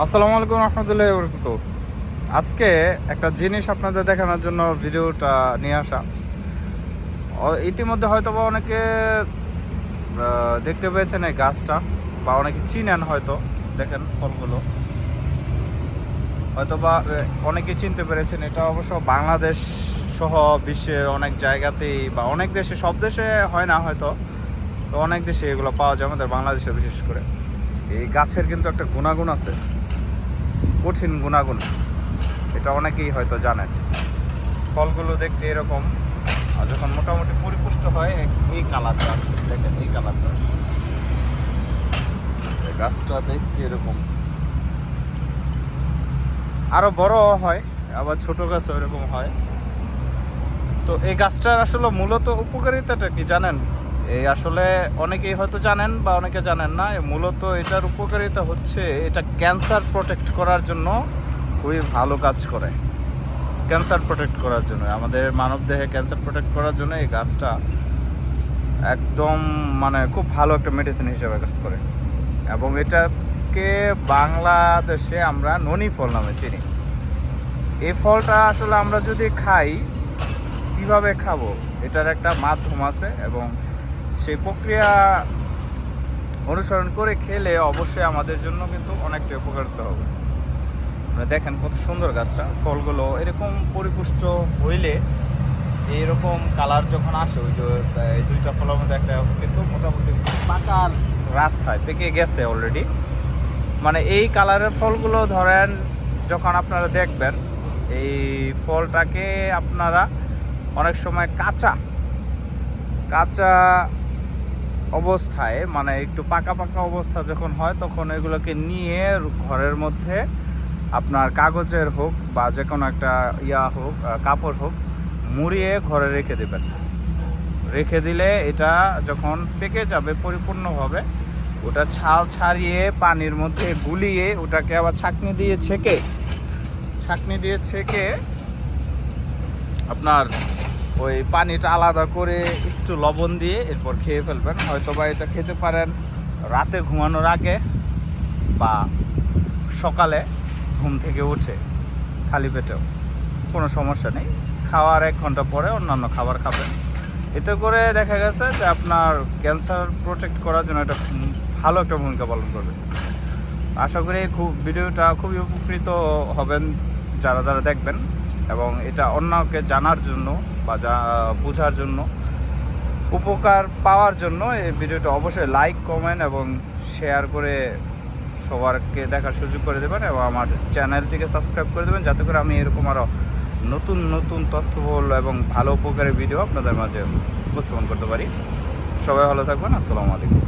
আসসালামু আলাইকুম রহমতুল্লাহ বরকত আজকে একটা জিনিস আপনাদের দেখানোর জন্য ভিডিওটা নিয়ে আসা। ইতিমধ্যে হয়তো বা অনেকে দেখতে পেয়েছেন এই গাছটা, বা অনেকে চিনেন হয়তো, দেখেন ফলগুলো। হয়তো বা অনেকে চিনতে পেরেছেন, এটা অবশ্য বাংলাদেশ সহ বিশ্বের অনেক জায়গাতেই, বা অনেক দেশে, সব দেশে হয় না হয়তো, তো অনেক দেশে এগুলো পাওয়া যায় আমাদের বাংলাদেশে বিশেষ করে। এই গাছের কিন্তু একটা গুণাগুণ আছে। কঠিন গুণাগুণ, এটা অনেকেই হয়তো জানেন। ফলগুলো দেখতে এরকম, আর যখন মোটামুটি পরিপুষ্ট হয় এই কালারটা আসে দেখেন এই আসে এই গাছটা দেখতে এরকম। আরও বড় হয়, আবার ছোট গাছ এরকম হয়। তো এই গাছটার আসলে মূলত উপকারিতাটা কি জানেন? এই আসলে অনেকেই হয়তো জানেন বা অনেকে জানেন না মূলত এটার উপকারিতা হচ্ছে এটা ক্যান্সার প্রোটেক্ট করার জন্য খুবই ভালো কাজ করে। ক্যান্সার প্রোটেক্ট করার জন্য, আমাদের মানব দেহে ক্যান্সার প্রোটেক্ট করার জন্য এই গাছটা একদম মানে খুব ভালো একটা মেডিসিন হিসেবে কাজ করে। এবং এটাকে বাংলাদেশে আমরা ননি ফল নামে চিনি। এই ফলটা আসলে আমরা যদি খাই, কীভাবে খাব? এটার একটা মাধ্যম আছে এবং সেই প্রক্রিয়া অনুসরণ করে খেলে অবশ্যই আমাদের জন্য কিন্তু অনেকটা উপকারিত হবে। আপনারা দেখেন কত সুন্দর গাছটা, ফলগুলো এরকম পরিপুষ্ট হইলে এইরকম কালার যখন আসে, ওই যে দুইটা ফলের মধ্যে একটা কিন্তু মোটামুটি পাকার রাস্তায় পেকে গেছে অলরেডি মানে এই কালারের ফলগুলো ধরেন, যখন আপনারা দেখবেন, এই ফলটাকে আপনারা অনেক সময় কাঁচা কাঁচা অবস্থায় মানে একটু পাকা পাকা অবস্থা যখন হয়, তখন এগুলোকে নিয়ে ঘরের মধ্যে আপনার কাগজের হোক বা যে কোনো একটা ইয়া হোক কাপড় হোক, মুড়িয়ে ঘরে রেখে দেবেন। রেখে দিলে এটা যখন পেকে যাবে পরিপূর্ণভাবে, ওটা ছাল ছাড়িয়ে পানির মধ্যে গুলিয়ে ওটাকে আবার ছাকনি দিয়ে ছেঁকে, ছাকনি দিয়ে ছেঁকে আপনার ওই পানিটা আলাদা করে একটু লবণ দিয়ে এরপর খেয়ে ফেলবেন। হয়তো বা এটা খেতে পারেন রাতে ঘুমানোর আগে বা সকালে ঘুম থেকে উঠে খালি পেটেও। কোনো সমস্যা নেই। খাওয়ার এক ঘণ্টা পরে অন্যান্য খাবার খাবেন। এতে করে দেখা গেছে যে আপনার ক্যান্সার প্রোটেক্ট করার জন্য এটা ভালো একটা ভূমিকা পালন করবে। আশা করি খুব ভিডিওটা খুবই উপকৃত হবেন যারা যারা দেখবেন এবং এটা অন্যকে জানার জন্য বা যা বোঝার জন্য। উপকার পাওয়ার জন্য এই ভিডিওটা অবশ্যই লাইক কমেন্ট এবং শেয়ার করে সবারকে দেখার সুযোগ করে দেবেন এবং আমার চ্যানেলটিকে সাবস্ক্রাইব করে দেবেন যাতে করে আমি এরকম আরও নতুন নতুন তথ্যবহুল এবং ভালো উপকারের ভিডিও আপনাদের মাঝে উপস্থাপন করতে পারি। সবাই ভালো থাকবেন, আসসালামু আলাইকুম।